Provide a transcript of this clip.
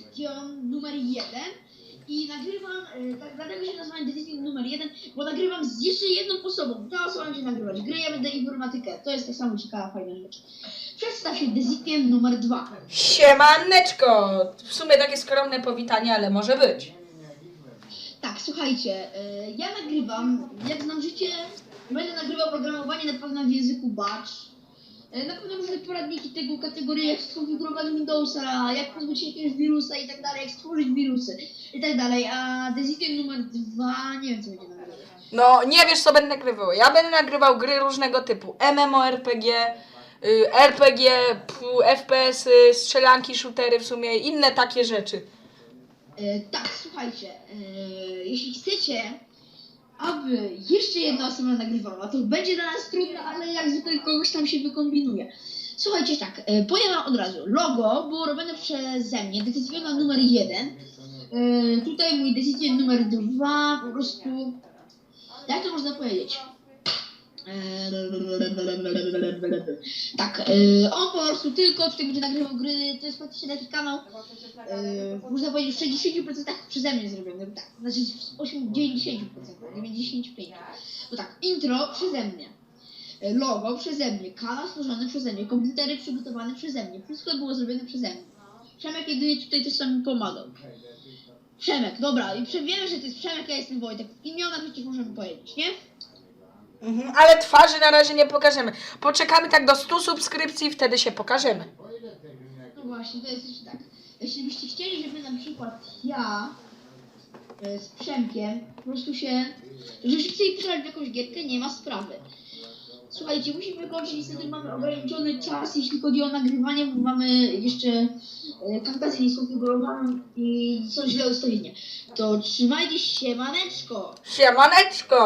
Decision numer 1 i nagrywam, e, tak, dlatego się nazywam Decision numer 1, bo nagrywam z jeszcze jedną osobą. Ta osoba będzie nagrywać gry, ja będę informatykę. To jest tak samo ciekawa, fajna rzecz. Przedstaw się Decision numer 2. Siemaneczko! W sumie takie skromne powitanie, ale może być. Tak, słuchajcie, e, ja nagrywam, jak znam życie, będę nagrywał programowanie na pewno w języku Bash. E, Na pewno różne poradniki tego kategorii, jak skonfigurować Windowsa, jak pozbyć się jakiegoś wirusa i tak dalej, jak stworzyć wirusy i tak dalej. A Decision numer dwa, nie wiem co będzie nagrywać. No, nie wiesz co będę nagrywał. Ja będę nagrywał gry różnego typu. MMORPG, y, RPG, pu- FPS-y, strzelanki, shootery w sumie, inne takie rzeczy. E, tak, słuchajcie, e, jeśli chcecie, aby jeszcze jedna osoba nagrywała, to będzie dla nas trudne, ale jak zwykle kogoś tam się wykombinuje. Słuchajcie, tak, e, powiem od razu, logo było robione przeze mnie, decyzjona numer jeden, e, tutaj mój decyzjon numer dwa, po prostu, jak to można powiedzieć? Tak, e, on po prostu tylko tutaj będzie nagrywał gry, to jest praktycznie taki kanał, e, można powiedzieć w 60% przeze mnie zrobiony, tak, znaczy w 8, 90%, 95%. No tak, intro przeze mnie, e, logo przeze mnie, kanał stworzony przeze mnie, komputery przygotowane przeze mnie, wszystko było zrobione przeze mnie. Przemek jedynie tutaj też mi pomagał. Przemek, dobra, i wiemy, że to jest Przemek, ja jestem Wojtek. Imiona przecież możemy powiedzieć, nie? Mhm, ale twarzy na razie nie pokażemy. Poczekamy tak do 100 subskrypcji, wtedy się pokażemy. No właśnie, to jest jeszcze tak. Jeśli byście chcieli, żeby na przykład ja e, z Przemkiem po prostu się, żebyście chcieli pograć w jakąś gierkę, nie ma sprawy. Słuchajcie, musimy kończyć, niestety mamy ograniczony czas, jeśli chodzi o nagrywanie, bo mamy jeszcze e, fantazję nieskonfigurowaną i są źle ustawienia. To trzymajcie się, maneczko! Siemaneczko!